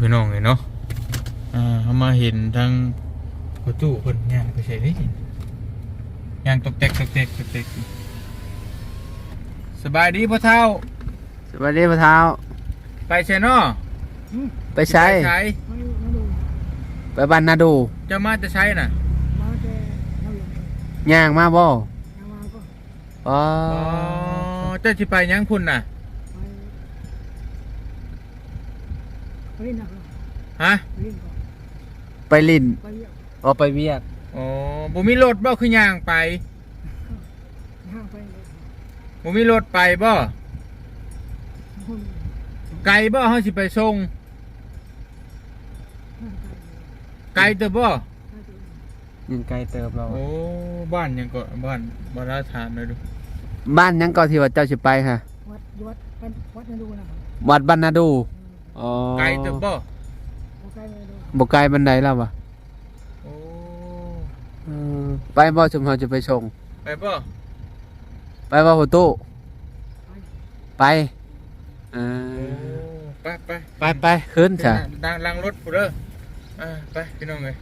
พี่น้องเลยเนาะอ่าเขามาเห็นทางประตูคนย่างไปใส่ได้ย่างตกแตกตกแตกตกแตกสบายดีพ่อเท่า สวัสดีพ่อเท้าไปใช่เนาะไปใช้ไปใช้มาดูมาดูไปบ้านนาดูจะมาจะใช้น่ะมาแต่เราหลงย่างมาบ่ยังมาก็ อ๋อ อ๋อเจ้าสิไปยังพุ่นน่ะ ไปไปเล่นหนักเลยฮะไปเล่นก่อนไปลินไปเรียกอ๋อไปเวียกอ๋อบ่มีรถบ่คือย่างไปห้างไปเลยบ่มีรถไปบ่คนไกลบ่เฮาสิไปส่งห้างไปเลยไกลเด้อบ่ห้างไปเลยยังไกลเติบเราโอ้บ้านยังก็บ้านบ้านราถามหน่อยดูบ้านยังก็ที่ว่าเจ้าสิไปค่ะวัดวัดเป็นวัดนาดูนะวัดบ้านนาดู อ๋อไกลเด้อบ่โอเคเลยดูบ่ไกลบันไดแล้ววะโอ้เออไปบ่ชุมเฮาจะไปส่ง ไปบ่ไปบ่ประตูไปไปเอโอ้อไปไปไปไปขึ้นจ้ะ ดังลังรถผู้เด้ออ่าไปพี่น้องเลย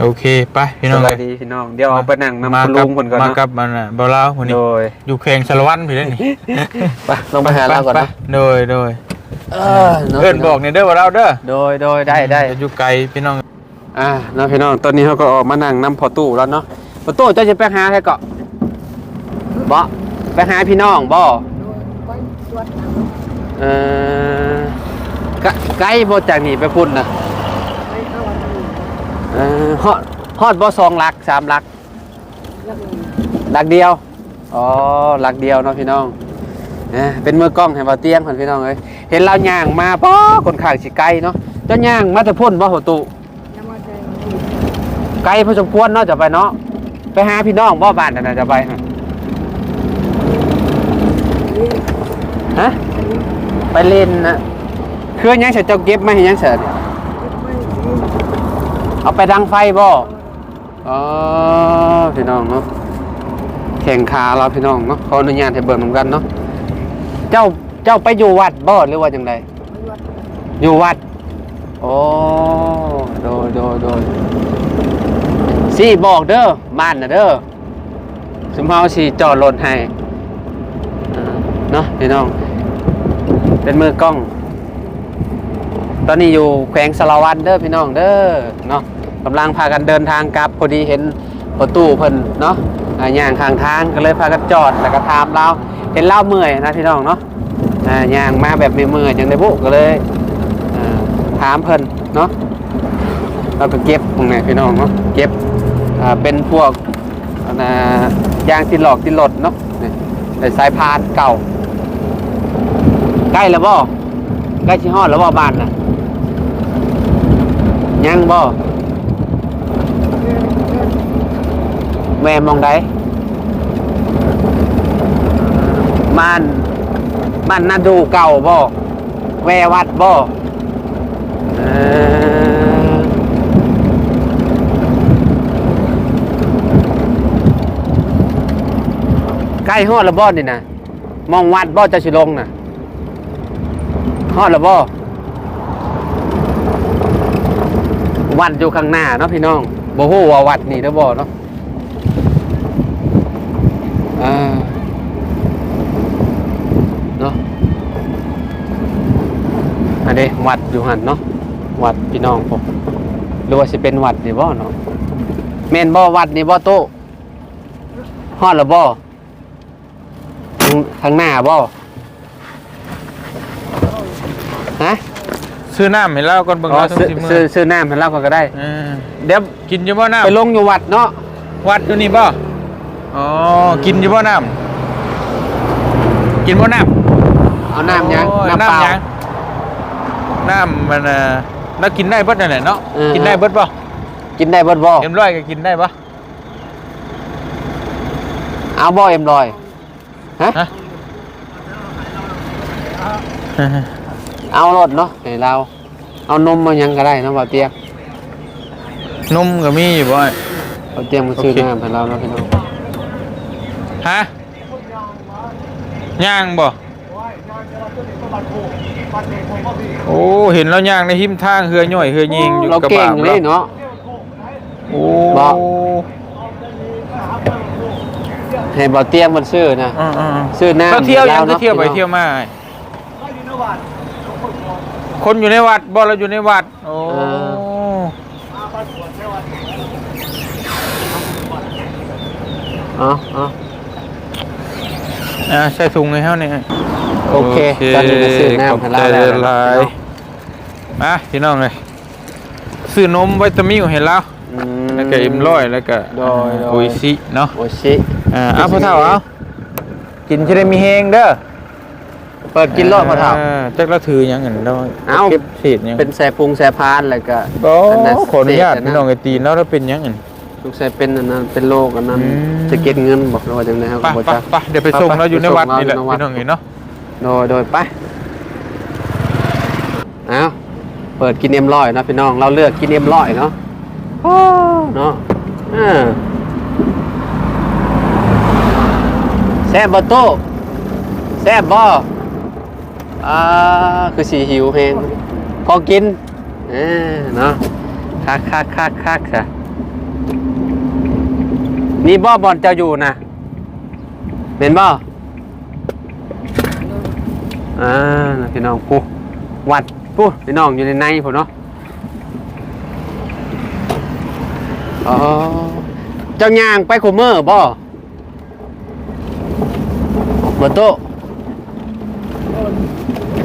โอเคไปพี่น้องสเลวัยสดีพี่น้อง เดี๋ยวเอาไปนั่งนำมาคุณกัลุงเพิ่นก่อนมาเนาะกับมันน่ะเบาเล่าคนนี้โดยอยู่แข่งสารวัตรพี่ได้อนี่ไปลงไปหาเราก่อนไปเนาะโดยโดย เออนาะเอิ้นบอกเนี่ยเด้อว่าเราเด้อโดยโดยได้ได้อยู่ไกลพี่น้องอ่าเนาะพี่น้องตอนนี้เขาก็ออกมานั่งนำพอตู้แล้วเนาะพอตู้เจ้าจะไปหาใครเกาะบ่ไปหาพี่น้องบ่ดูไปวัดนะเออไกไกลบ่จากนี่ไปพุ่นนะไปเข้าวัดนาดูเออฮอดฮอดบ่สองหลักสามหลักแล้วก็หลักเดียวอ๋อหลักเดียวเนาะพี่น้อง เอ้ยเป็นมือกล้องให้บ่เตียงเพิ่นพี่น้องเอ้ยเห็นเราย่างมาป้อคนข้างสิไกลเนาะเจ้าย่างมาแต่พ่นบ่พอตู้ยังมาแต่ไกลพอสมควรเนาะจะไปเนาะไปหาพี่น้องบ่บ้านนั่นน่ะจะไปฮะไปเล่นนะเครื่องยังเสร็จเจ้าเก็บมาให้ยังเสร็จเอาไปดังไฟบ่อ๋อพี่น้องเนาะแข่งขาเราพี่น้องเนาะขออนุญาตให้เบิ่งนำกันเนาะ เจ้าเจ้าไปอยู่วัดบ่หรือว่าจังไดไปวัดอยู่วัด โอ้โดยโดยโดยสิบอกเด้อบ้านนะเด้อสมเฮาสิจอดรถให้เนาะพี่น้อง เป็นมือกล้อง ตอนนี้อยู่แขวงสารวันเด้อพี่น้องเด้อเนาะกำลังพากันเดินทางกลับพอดีเห็นประตูเพิ่นเนาะอ่าย่างข้างทางก็เลยพากันจอดแล้วก็ถามเรา เห็นเราเมื่อยนะพี่น้องเนาะอ่าย่างมาแบบเมื่อยจังได้บุก็เลยถามเพิ่นเนาะเราก็เก็บตรงไหนพี่น้องเนาะเก็บเป็นพวกยางที่หลอกที่หลดเนาะนี่เป็นสายพานเก่า ใกล้แล้วบ่ใกล้ชิฮอดแล้วบ่บ้านน่ะยังบ่แม่มองใด บ้าน บ้านนาดูเก่าบ่แววัดบ่ใกล้ฮอดล้วบ่นี่นะมองวัดบ่จะสิลงนะฮอดล้วบ่วัดอยู่ข้างหน้าเนาะพี่น้องบ่ฮู้ว่าวัดนี่เด้อบ่เนาะอ่าเนาะ อันนี้วัดอยู่หันเนาะวัดพี่น้องผมหรือว่าสิเป็นวัดนี่บ่เนาะแม่นบ่วัดนี่บ่โตะฮอดแล้วบ่ข้างข้างหน้าบ่ฮะซื้อน้ำให้เราก่อนเบิ่งอ๋อเราต้องซื้อสิมืซื้ออซื้อน้ำให้เราก็ได้ เออเดี๋ยวกินอยู่บ่น้ไปลงอยู่วัดเนาะำวัดอยู่นี่บ่อ๋อกินอยู่บ่น้ำกินบ่น้ำเอาน้ำยังโอ้น้ำเปล่าน้ำยัง น้ำมันเอ่อแล้วกินได้เบิดนั่นแหละเนาะเออ กินได้เบิดป่ะกินได้เบิดบ่เอ็มร้อยก็กินได้ป่ะเอาบ่เอ็มลอย ฮะฮะเอารถเนาะให้เรา เอานมมายังก็ได้เนาะบ่าวเตียงนมก็มีอยู่บ่อย บ่าวเตียงมาซื้อโอเค น้ำให้เราเนาะพี่น้องฮะย่างบ่ โอ้เห็นแล้วย่างในหิมทางเฮือย่อยเฮือยิงอยู่เรากระเก่บะงเลยเนาะ โอ้บ่ ให้บ่เตรียมมันซื้อนะ อ่าๆซื้อน้ำเขาเที่ยวยังแล้วเนก็อะเที่ยวไปพี่น้องเที่ยวมาคนอยู่ในวัดบ่เราอยู่ในวัด โอ้อ๋ออ๋อ อ่าใส่ถุงให้เฮานี่โอเคตอนนี้ก็ซื้อน้ำให้เราแล้วขอบใจหลายมาพี่น้องเลยซื้อนมวิตามินให้เราอืมแล้วก็อิ่มร้อยแล้วก็โดยโดยโออิชิเนาะโอชิอ่าเอาพ่อเฒ่าเอากินจะได้มีแฮงเด้อเปิดกินรอดพอเท่าจักละถือหยังเงินเราเอ้าเก็บเศษหยังเป็นแสพุงแสพานแล้วก็โอ้อันนั้นขออนุญาตเศษอันนั้นพี่น้องไอตีนแล้วเราเป็นหยังเงิน ลูกแสเป็นอันนั้นเป็นโรคอันนั้น อืม จะเก็บเงินบอกเราว่าจังไดครับไปบ่ไปจักไปเดี๋ยวไปส่งเราอยู่ในวัดนี่แหละไปส่งเราอยู่ในวัดพี่น้องเห็นเนาะโดยโดยไปเอาเปิดกินเอ็มร้อยนะพี่น้องเราเลือกกินเอ็มร้อยเนาะโอ้เนาะอ่าแซ่บบ่โต้แซ่บบ่อ่าคือสีหิวเพลงพอกินเออเนาะคักคักคักคักซะ นี่บ่บอลจ้าอยู่นะเป็นบ่อ่าน่ะพี่น้องปูวัดปูพี่น้องอยู่ในในผมเนาะอ๋อเจ้าย่างไปโคเมอร์บ่บ่โต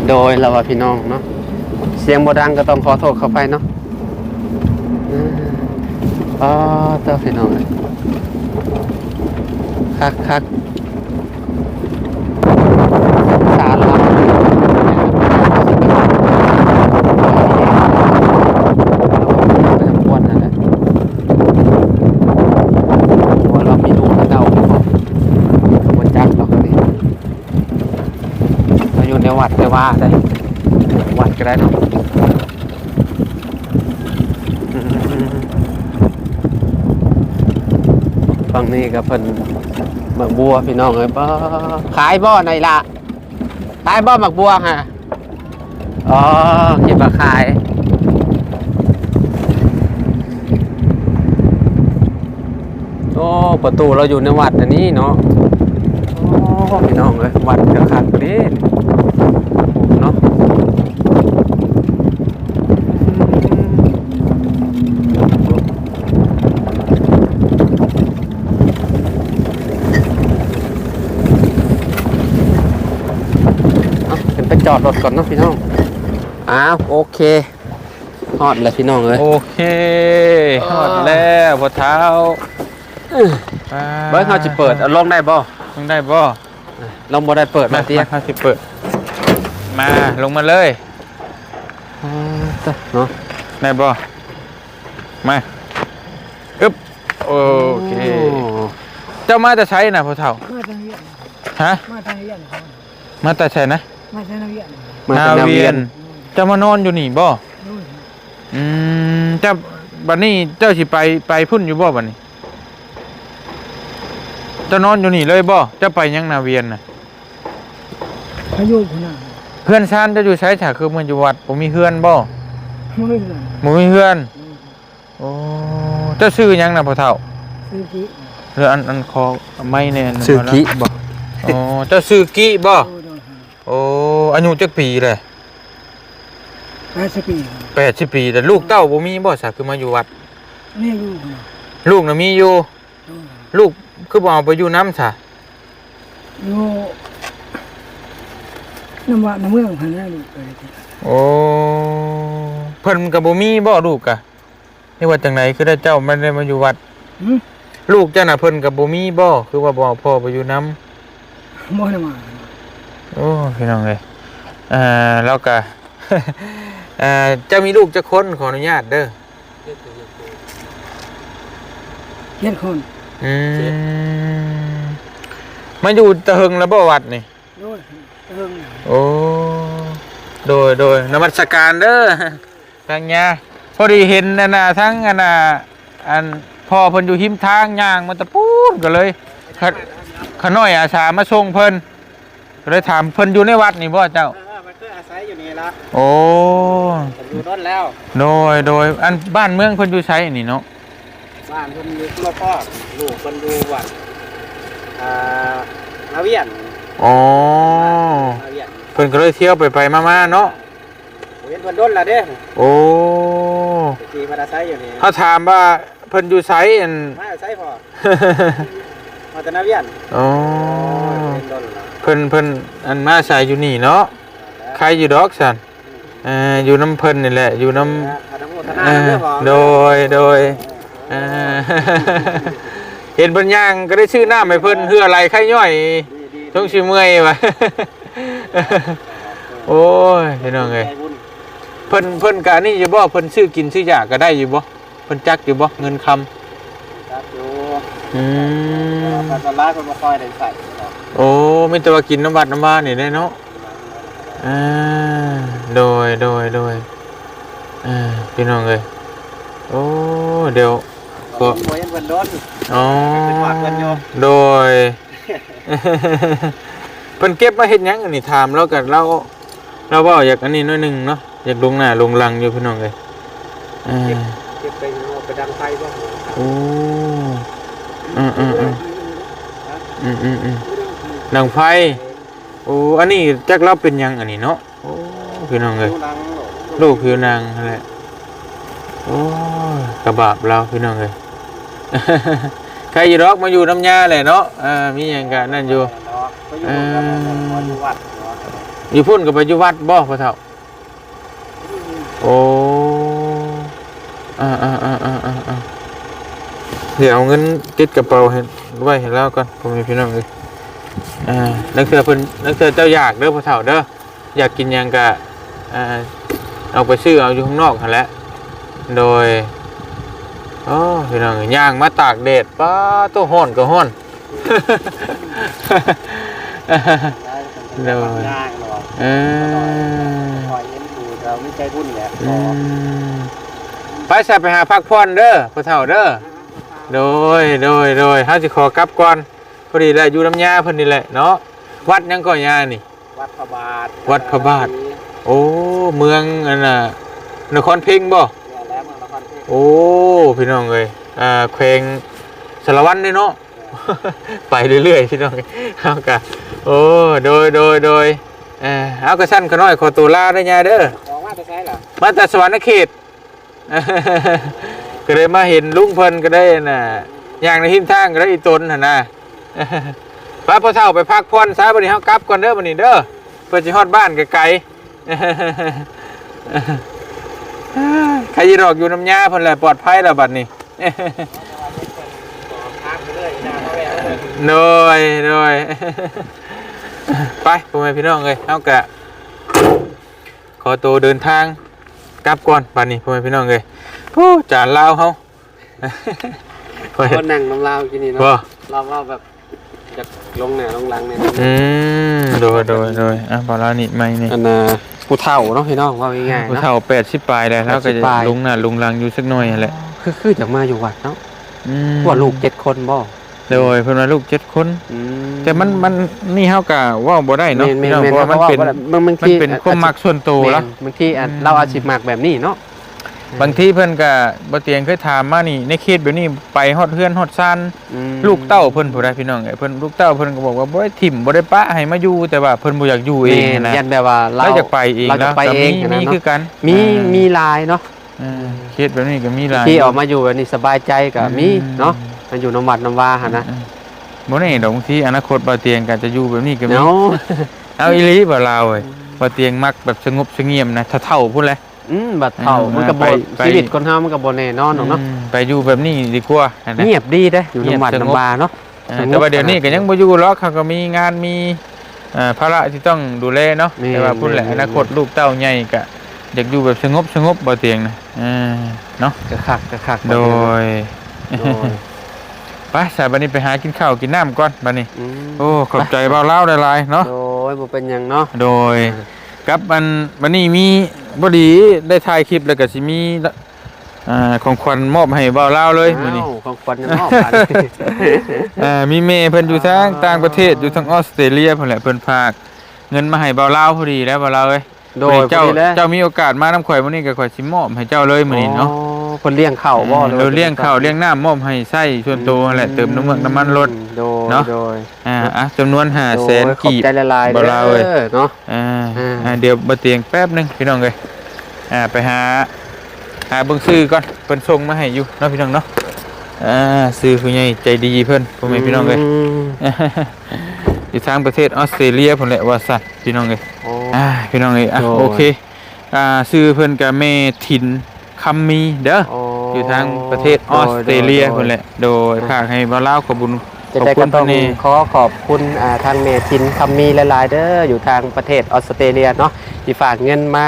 โดยเราว่าพี่น้องเนาะเสียงบ่ดังก็ต้องขอโทษเข้าไปเนาะอ๋อเต้าพี่น้องเอ้ย คักคักสารเราควรนั่นแหละว่าเรามีลูกเก่าขบวนจัดีเราอยู่ในวัดในว่าได้วัดก็ได้เนาะอืมฝั่งนี้ก็เพิ่น หมักบัวพี่น้องเอ้ยป้าขายบ่อในละขายบ่อหมักบัวฮะอ๋อคิดว่าขายโอ้ประตูเราอยู่ในวัดอันนี้เนาะโอ้พี่น้องเลยวัดกระคักดีเนาะเอาเป็นไป จอดรถก่อนเนาะพี่น้อง อ้าวโอเคฮอดเลยพี่น้องเลย โอเคฮอดแล้วพ่อเท้าเบิ้งเขาจะเปิดเอาลงได้บ่ต้องได้บ่ลงบ่ได้เปิดมามาเตี้ยมาเขาสิเปิด มาลงมาเลยเนาะได้บ่มาอึ๊บโอเค เจ้ามาแต่ใช้นะพ่อเฒ่า มาทางเวียนฮะ มาทางเวียนครับมาแต่ใช้นะ มาทางเวียนมาจากนาเวียนเจ้ามานอนอยู่นี่บ่นู่นอืมเจ้าบัดนี้เจ้าสิไปไปพุ่นอยู่บ่บัดนี้เจ้านอนอยู่นี่เลยบ่เจ้าไปยังนาเวียนน่ะพายุคนน่ะเพื่อนชานเจ้าอยู่ใช้ฉาคือเมืองอยู่วัดบ่มีเพื่อนบ่ไม่เลยบ่มีเพื่อนโอ้เจ้าชื่อหยังน่ะพ่อเฒ่าซื้อกี่หรืออันอันคอไม่แน่นซื้อกิบ่โอ้เจ้าชื่อกิบ่ โอ้โดนโอ้อายุจักปีเลยแปดสิบปี80ปีแต่ลูกเต้าบ่มีบ่ซะคือมาอยู่วัด นี่อยู่คนน่ะลูกน่ะมีอยู่โอ้ลูกคือบ่เอาไปอยู่น้ำซะอยู่น้ำว่าน้ำเมืองพันธุ์นี่ไปที่โอ้เพิ่นก็บ่มีบ่ลูกกะนี่ว่าจังไดคือได้เจ้าไม่ได้มาอยู่วัด หืมลูกเจ้าน่ะเพิ่นก็บ่มีบ่คือว่าบ่เอาพ่อไปอยู่น้ำ บ่ได้มา โอ้พี่น้องเอ้ยเอ่อแล้วก็เอ่อเจ้ามีลูกจักคนขออนุญาตเด้อเจ็ดคนอืมมาอยู่ตะเฮงแล้วบ่วัดนี่โดยเอิงโอ้โดยโดยนมัสการเด้อทางยาพอดีเห็นนั่นน่ะทั้งอันน่ะอันพ่อเพิ่นอยู่หิมทางย่างมันตะปูดก็เลยขะขะน้อยอาสามาส่งเพิ่น ก็เลยถามเพิ่นอยู่ในวัดนี่บ่เจ้ามันคืออาศัยช้อยู่นี่ละโอ้ ผมอยู่รถแล้ว โดยโดยอันบ้านเมืองเพิ่นอยู่ใช้นี่เนาะ บ้านผมอยู่รอบพ่อลูกคนอยู่วัดอ่านาเวียนอ๋อ นาเวียนเพิ่นก็เลยเที่ยวไปไปมาๆเนาะ ผมเห็นเพิ่นโดนและเด้โอ้ขี่มอเตอร์ไซค์อยู่นี่ถ้าถามว่าเพิ่นอยู่ไสอัน มาใช้พอมาจากนาเวียนอ๋อเห็นโดนแล้วเพิ่นเพิ่นอันมาใช้อยู่นี่เนาะใครอยู่ดอกสันเอ่ออยู่น้ำเพิ่นนี่แหละอยู่น้ำอนุโมทนาเอ่อเด้อพอโดยโดยเอ่อ เห็นเพิ่นย่างก็ได้ชื่อหน้าให้เพิ่นเฮืออะไรไข่ย่อยดีดีช่วงสิเมื่อยวะ โอ้ยพี่น้องเอ้ยใจบุญเพิ่นเพิ่นกะนี่อยู่บ่เพิ่นซื้อกินซื้อยาก็ได้อยู่บ่เพิ่นจักอยู่บ่เงินคำครับอยู่อืมภาษาลาวคนบ่ค่อยได้ใส่ หรอกโอ้มีแต่ว่ากินน้ำบัดน้ำบ้านนี่ได้เนาะอ่าโดยโดยโดยอ่าพี่น้องเอ้ยโอ้เดี๋ยวก็โอ้ยเพิ่นโดนอ๋อเป็นหวัดเพิ่นอยู่โดยเพิ่นเก็บมาเฮ็ดหยังอันนี้ถามแล้วกันเราเราเว้าอยากอันนี้หน้อยหนึงเนาะอยากลงหน้าลงหลังอยู่พี่น้องเอ้ยอ่าเก็บไปเอาไปดังไฟบ่โอ้อืมอืมอืมอืมอืม อืมดังไฟโอ้อันนี้จักเราเป็นหยังอันนี้เนาะโอ้พี่น้องเอ้ยดูหนังลูกผิวนางนั่นแหละโอ้ยกระบาบเราพี่น้องเอ้ยใครอยู่ดอกมาอยู่น้ำยาแหละเนาะอ่ามีหยังกันนั่นอยู่ไปอยู่กับหมออยู่วัดเนาะอยู่พุ่นกับไปอยู่วัดบ่พ่อเฒ่าโอ้อ่าอ่าอ่าอ่าอ่าอ่าเดี๋ยวเอาเงินติดกระเป๋าให้ไว้ให้แล้วก่อนผมมีพี่น้องเลย อ่านักเสือเพิ่นนักเสือเจ้าอยากเด้อพ่อเฒ่าเด้ออยากกินหยังกะอ่าเอาไปซื้อเอาอยู่ข้างนอกหั่นแหละโดยโอ้พี่น้องย่างมาตากแดดป้าตัวห้อนก็ห้อนเดยยางเนาะเออคอยเห็นดูเราไม่ใจบุญแหละอืมไปใส่ไปหาพักผ่อนเด้อพ่อเฒ่าเด้อโดยโดยโดยเฮาสิขอกลับก่อน พอดีแหละอยู่น้ำยาเพิ่นนี่แหละเนาะวัดหยังก่อยานี่ วัดพระบาทวัดพระบาท โอ้เมืองอันน่ะนครเพ็งบ่เนี่ยแล้วเมืองนครเทพโอ้พี่น้องเอ้ยอ่าแขวงสารวัตรนี่เนาะ ไปเรื่อยๆพี่น้องเอ้ยเอากะโอ้โดยโดยโดยเออเอากระชั้นขน้อยขอตัวลาได้อยาเด้อ บอกว่าจะใช้เหรอมาแต่สวรรค์เขต ก็เลยมาเห็นลุงเพิ่นก็ได้น่ะอย่างในหิมทางก็ได้อีตนหั่นน่ะ ป้าพ่อเฒ่าไปพักผ่อนซะบัดนี้เฮากลับก่อนเด้อบัดนี้เด้อเพื่อสิฮอดบ้านไกลๆใครสิดอกอยู่น้ำยาเพิ่นแหละปลอดภัยแล้วบัดนี้ทางไปเรื่อยนะเขาแหวะโดยโดยไปพ่อแม่พี่น้องเอ้ยเฮากะขอตัวเดินทางกลับก่อนบัดนี้พ่อแม่พี่น้องเอ้ยโอ้จานลาวเฮาค่อยคนนั่งน้ำลาวกินนี่บ่เนาะเราว่าแบบ จะลงหน้าลงหลังเนี่ยอืมโดยโดยโดยอะบอลานี่ไม่นี่อันน่ะผู้เฒ่าเนาะพี่น้องว่าง่ายๆผู้เนาะ เฒ่าแปดสิบปลายแล้วแล้วก็จะ80ปลาย ลุงน่ะลุงลังอยู่สักหน่อยนั่นแหละคือคือจากมาอยู่วัดเนาะอืมว่าลูกเจ็ดคนบ่โดยเพิ่นว่าลูกเจ็ดคน อืแต่มันมันนี่เฮากะเว่าบ่ได้เนาะแม่พี่น้องเพราะว่ามันเป็นมันเป็นความมักส่วนตัวละแม่นบางทีอะเราอาชีพมักแบบนี้เนาะ บางทีเพิ่นก็บ่เตียงเคยถามมานี่ในเขตแบบนี้ไปฮอดเฮือนฮอดซานอืมลูกเต้าเพิ่นผู้ใดพี่น้องเอ้ยเพิ่นลูกเต้าเพิ่นก็บอกว่าบ่ได้ถิ่มบ่ได้ปะให้มาอยู่แต่ว่าเพิ่นบ่อยากอยู่เองแม่นนะยันแบบว่าเราเราอยากไปเองเราจะแล้วไปก็เองมีนะมีเนาะคือกันมีอ่ามีลายเนาะอ่าเขตแบบนี้ก็มีหลายที่ออกมาอยู่แบบนี้สบายใจก็มีอืมเนาะมาอยู่น้ำวัดน้ำวาหั่นนะบ่แน่ดอกบางทีอนาคตบ่เตียงก็จะอยู่แบบนี้ก็มีเนาะเอาอีหลีบ่ลาวเว้ยบ่เตียงมักแบบสงบเสงี่ยมนะถ้าเฒ่าพุ่นแหละ อืมบัดเฒ่าอืมมันก็บ่ไปไป ชีวิตคนเฮามันก็บ่แน่นอนหรอกเนาะอืมไปอยู่แบบนี้ดีกว่าอันนั้น เงียบดีเด้ออยู่น้ำวัดเงียบสงบ น้ำวาเนาะ เออสงบแต่ว่าเดี๋ยวนี้ก็ยังบ่อยู่หรอกเขาก็มีงานมีเอ่อภาระที่ต้องดูแลเนาะแม่นแต่ว่าพุ่นแหละแม่อน นาคตลูกเต้าใหญ่ก็อยากอยู่แบบสงบสงบบ่เตียงนะเออเนาะกระคักกระคักโดยโดยไปสายบัดนี้ไปหากินข้าวกินน้ำก่อนบัดนี้ อืมโอ้ขอบใจเบาเล่าวหลายๆเนาะโดยบ่เป็นหยังเนาะ โดยกับมันวันนี้มี บดีได้ถ่ายคลิปแล้วก็สิมีอ่าของขวัญมอบให้เบาเล่าวเลยมื้อนี้ อ้าวของขวัญยังมอบอัน อ่ามีเมย์เพิ่นอยู่ทางต่างประเทศอยู่ทางออสเตรเลียเพิ่นแหละเพิ่นฝากเงินมาให้เบาเล่าวพอดีแล้วเบาเล่าวเอ้ยโดยเจ้าพอดีเลยเจ้ามีโอกาสมาน้ำข่อยมื้อนี้ก็ข่อยสิมอบให้เจ้าเลยมื้อนี้เนาะ อ๋อ คนเลี้ยงข้าวบ่หอเราเลี้ยงข้าวเลี้ยงน้ำมอบให้ไส้ส่วนตัวนั่นแหละเติมน้ำมันน้ำมันรถ โดยเนาะ โดยอ่าอะจำนวน5 0 0 0 0โดย0กีบขอบใจละลายๆบ่ลาเว้ย ด้อเนาะ อ่าอ่า อ่าเดี๋ยวบ่เตียงแป๊บหนึงพี่น้องเอ้ยอ่าไปหาหาเบิ่งซื้อก่อนเพิ่นส่งมาให้อยู่เนาะพี่น้องเนาะอ่าซื้อผู้ใหญ่ใจดีเพิ่นพ่อแม่พี่น้องเอ้ยมอยู่ทางประเทศออสเตรเลียพุ่นแหละว่าสัตว์พี่น้องเอ้ยโอ้ อ่าพี่น้องเอ้ยอะโดยโอเคอ่าซื้อเพิ่นก็แม่ถิ่น คำมีเด้อโอ้อยู่ทางประเทศออสเตรเลียพุ่นแหละ โดยฝากให้บ่าวลาวขอบคุญจะขอบได้คุก็ณต้เพิ่อนงนี่ขอขอบคุณอ่าทางเมทินคำมีหลายๆเด้ออยู่ทางประเทศออสเตรเลียเนาะที่ฝากเงินมา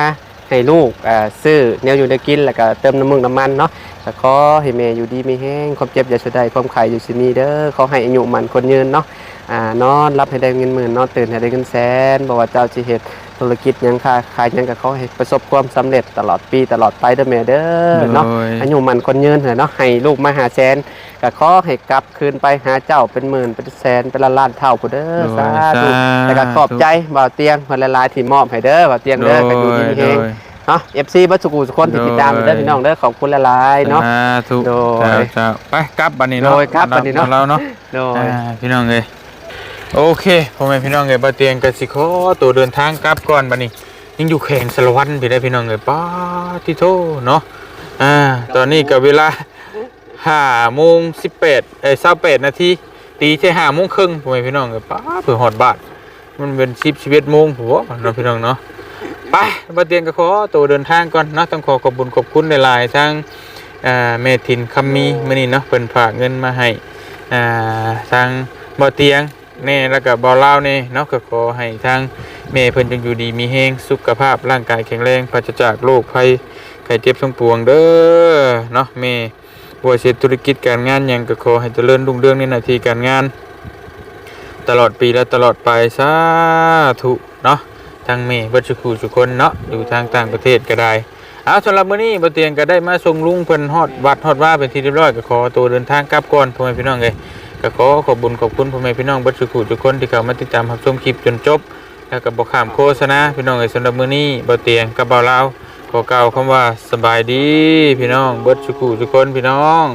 ให้ลูกอ่าซื้อแนวอยู่ได้กินแล้วก็เติมน้ำมึงน้ำมันเนาะก็ขอให้แม่อยู่ดีมีแห้งความเจ็บอย่าสะได้ความไข่อยู่สิมีเด้อขอให้อายุมันคนยืนเนาะอ่านอนรับให้ได้เงินหมื่นนอนตื่นให้ได้เงินแสนบอกว่าเจ้าสิเฮ็ด ธุรกิจหยังค้าขายหยังก็ขอให้ประสบความสำเร็จตลอดปีตลอดไปเด้อแม่เด้อเนาะโดยอายุมันคนยืนเถอะเนาะให้ลูกมาหาแสนก็ขอให้กลับคืนไปหาเจ้าเป็นหมื่นเป็นแสนเป็นล้านล้านเท่าผู้เด้อโดยสาธุสาธุแล้วก็ขอบใจบ่าวเตียงคนละลายที่มอบให้เด้อบ่าวเตียงเด้อกันอยู่ดีมีเฮงเนาะ FC บัดสุกุสุคนที่ติดตามเด้อพี่น้องเด้อขอบคุณละลายเนาะสาธุโดยเจ้าเจ้าไปกลับบัดนี้เนาะโดยกลับบัดนี้เนาะเราเนาะโดยอ่าพี่น้องเอ้ย โอเคพ่อแม่พี่น้องเอ้ยบ่เตียงก็สิขอตัวเดินทางกลับก่อนบัดนี้ ยังอยู่แขวงสารวัตรพี่ได้พี่น้องเอ้ยป้าที่โทเนาะอ่าตอนนี้ก็เวลา5โมง18เอ้ย28นาทีตีใช่5โมงครึ่งพ่อแม่พี่น้องเอ้ยป้าเผื่อฮอดบานมันเป็น10 11โมงผัวเนาะพี่น้องเนาะไปบ่เตียงก็ขอตัวเดินทางก่อนเนาะต้องขอขอบคุญขอบคุณหลายๆทั้งอ่าแม่ทินคำมีมื้อนี้เนาะเพิ่นฝากเงินมาให้อ่าทางบ่อเตียง แน่แล้วก็บ่อเล่าวแน่เนาะก็ขอให้ทางแม่เพิ่นจงอยู่ดีมีแฮงสุขภาพร่างกายแข็งแรงปราศจากโรคภัยไข้เจ็บทั้งปวงเด้อเนาะแม่บัวเสธุรกิจการงานหยังก็ขอให้เจริญรุ่งเรืองในหน้าที่การงาน ตลอดปีและตลอดไปสาธุเนาะทางแม่เบัดสุขสุคนเนาะอยู่ทางต่างประเทศก็ได้เอาสำหรับมื้อนี้บ่เตียงก็ได้มาส่งลุงเพิ่นฮอดวัดฮอดว่าเป็นที่เรียบร้อยก็ขอตัวเดินทางกลับก่อนพ่อแม่พี่น้องเอ้ย ก็ขอขอบุญขอบคุณพ่อแม่พี่น้องเบัดสุขุทุกคนที่เข้ามาติดตามรับชมคลิปจนจบ แล้วก็บ่ข้ามโฆษณาพี่น้องเอ้ยสำหรับมื้อนี้บ่เตียงกับบ่าวลาวขอกล่าวคำว่าสบายดีพี่น้องเบิดสุขุทุกคนพี่น้อง